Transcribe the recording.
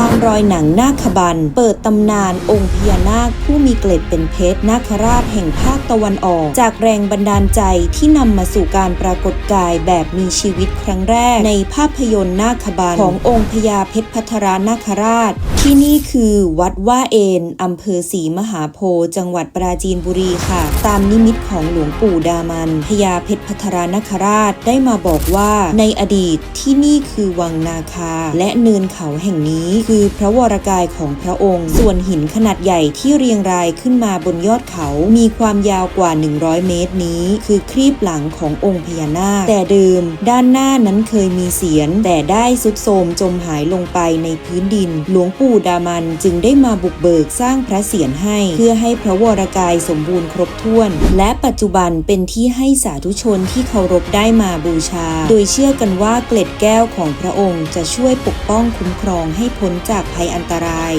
down. รอยหนังนาคบัน เปิดตำนานองค์พญานาคผู้มีเกล็ดเป็นเพชรนาคราชแห่งภาคตะวันออก จากแรงบันดาลใจที่นำมาสู่การปรากฏกายแบบมีชีวิตครั้งแรก ในภาพยนตร์นาคบันขององค์พญาเพชรพัทรานาคราช ที่นี่คือวัดว่าเอนอำเภอศรีมหาโพธิ์จังหวัดปราจีนบุรีค่ะ ตามนิมิตของหลวงปู่ดามันพญาเพชรพัทรานาคราชได้มาบอกว่าในอดีตที่นี่คือวังนาคาและเนินเขาแห่งนี้คือพระวรกายของพระองค์ ส่วนหินขนาดใหญ่ที่เรียงรายขึ้นมาบนยอดเขา มีความยาวกว่า 100 เมตรนี้ คือครีบหลังขององค์พญานาค แต่เดิม ด้านหน้านั้นเคยมีเสียน แต่ได้สุดโทมจมหายลงไปในพื้นดิน หลวงปู่ดามันจึงได้มาบุกเบิกสร้างพระเศียรให้ เพื่อให้พระวรกายสมบูรณ์ครบถ้วน และปัจจุบันเป็นที่ให้สาธุชนที่เคารพได้มาบูชา โดยเชื่อกันว่าเกล็ดแก้วของพระองค์จะช่วยปกป้องคุ้มครองให้พ้นจากภัยอันตราย